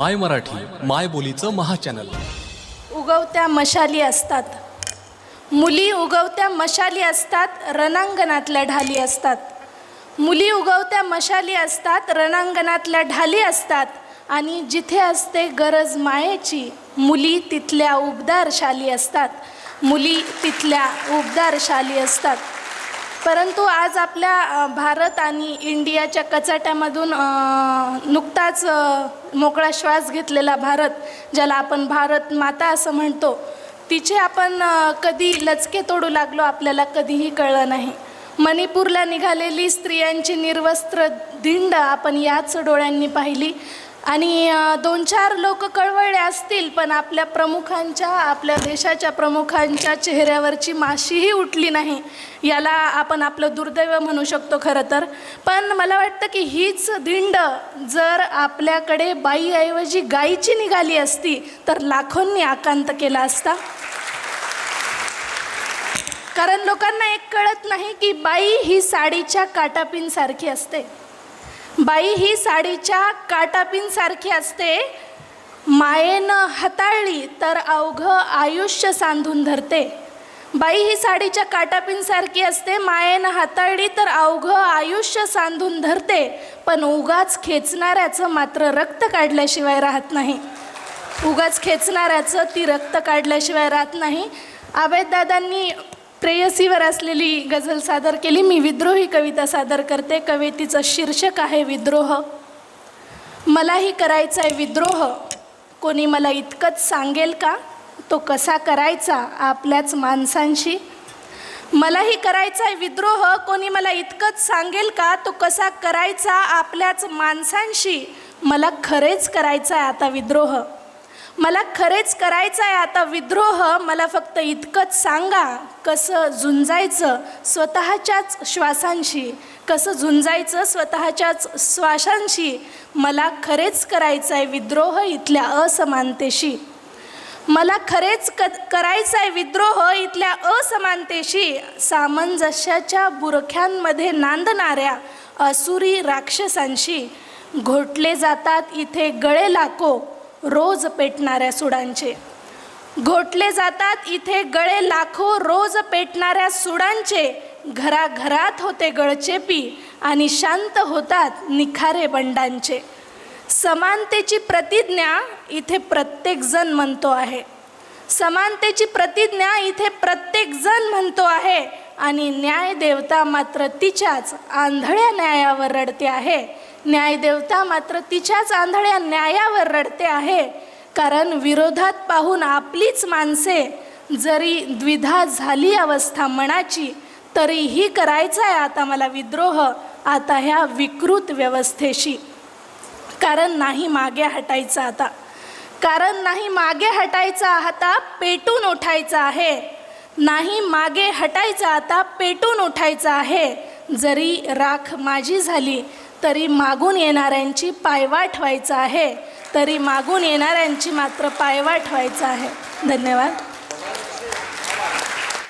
माय मराठी माय बोलीचं महाचॅनल. उगवत्या मशाली असतात. मुली उगवत्या मशाली असतात रणांगणातल्या ढाली असतात. मुली उगवत्या मशाली असतात रणांगणातल्या ढाली असतात. आणि जिथे असते गरज मायेची मुली तिथल्या उबदार शाली असतात. मुली तिथल्या उबदार शाली असतात. परंतु आज आपल्या भारत आणि इंडियाच्या कचाट्यामधून नुकताच मोकळा श्वास घेतलेला भारत ज्याला आपण भारत माता असं म्हणतो तिचे आपण कधी लचके तोडू लागलो आपल्याला कधीही कळलं नाही. मणिपूरला निघालेली स्त्रियांची निर्वस्त्र धिंड आपण याच डोळ्यांनी पाहिली. आणि दोन चार लोक कळवळले असतील पण आपल्या प्रमुखांच्या आपल्या देशाच्या प्रमुखांच्या चेहऱ्यावरची माशीही उठली नाही. याला आपण आपलं दुर्दैव म्हणू शकतो खरं तर. पण मला वाटतं की हीच दिंड जर आपल्याकडे बाईऐवजी गायीची निघाली असती तर लाखोंनी आकांत केला असता. कारण लोकांना एक कळत नाही की बाई ही साडीच्या काटापिनसारखी असते. बाई ही साडीच्या काटापिनसारखी असते. मायेनं हाताळली तर अवघं आयुष्य सांधून धरते. बाई ही साडीच्या काटापिनसारखी असते मायेनं हाताळली तर अवघं आयुष्य सांधून धरते. पण उगाच खेचणाऱ्याचं मात्र रक्त काढल्याशिवाय राहत नाही. उगाच खेचणाऱ्याचं ती रक्त काढल्याशिवाय राहत नाही. आबेददादांनी प्रेयसीवर असलेली गझल सादर केली. मी विद्रोही कविता सादर करते. कवितेचं शीर्षक आहे विद्रोह. मलाही करायचा आहे विद्रोह. कोणी मला इतकंच सांगेल का? तो कसा करायचा? आपल्याच माणसांशी. मलाही करायचा आहे विद्रोह. कोणी मला इतकंच सांगेल का? तो कसा करायचा? आपल्याच माणसांशी. मला खरेच करायचा आहे आता विद्रोह. मला खरेच करायचं आहे आता विद्रोह मला फक्त इतकंच सांगा कसं झुंजायचं स्वतःच्याच श्वासांशी कसं झुंजायचं स्वतःच्याच श्वासांशी मला खरेच करायचं आहे विद्रोह इथल्या असमानतेशी. मला खरेच क करायचा आहे विद्रोह इथल्या असमानतेशी सामंजस्याच्या बुरख्यांमध्ये नांदणाऱ्या असुरी राक्षसांशी. घोटले जातात इथे गळे लाको रोज पेटणाऱ्या सुडांचे. घोटले जातात इथे गळे लाखो रोज पेटणाऱ्या सुडांचे. घराघरात होते गळचेपी आणि शांत होतात निखारे बंडांचे. समानतेची प्रतिज्ञा इथे प्रत्येकजण म्हणतो आहे. समानतेची प्रतिज्ञा इथे प्रत्येकजण म्हणतो आहे आणि न्यायदेवता मात्र तिच्याच आंधळ्या न्यायावर रडते आहे. न्यायदेवता मात्र तिच्याच आंधळ्या न्यायावर रडते आहे. कारण विरोधात पाहून आपलीच माणसे जरी द्विधा झाली अवस्था मनाची तरीही करायचा आहे आता मला विद्रोह आता ह्या विकृत व्यवस्थेशी. कारण नाही मागे हटायचं आता. कारण नाही मागे हटायचा आता पेटून उठायचा आहे. नाही मागे हटायचा आता पेटून उठायचा आहे. जरी राख माझी झाली तरी मागून येणाऱ्यांची पायवाट व्हायचं आहे. तरी मागून येणाऱ्यांची मात्र पायवाट व्हायचं आहे. धन्यवाद.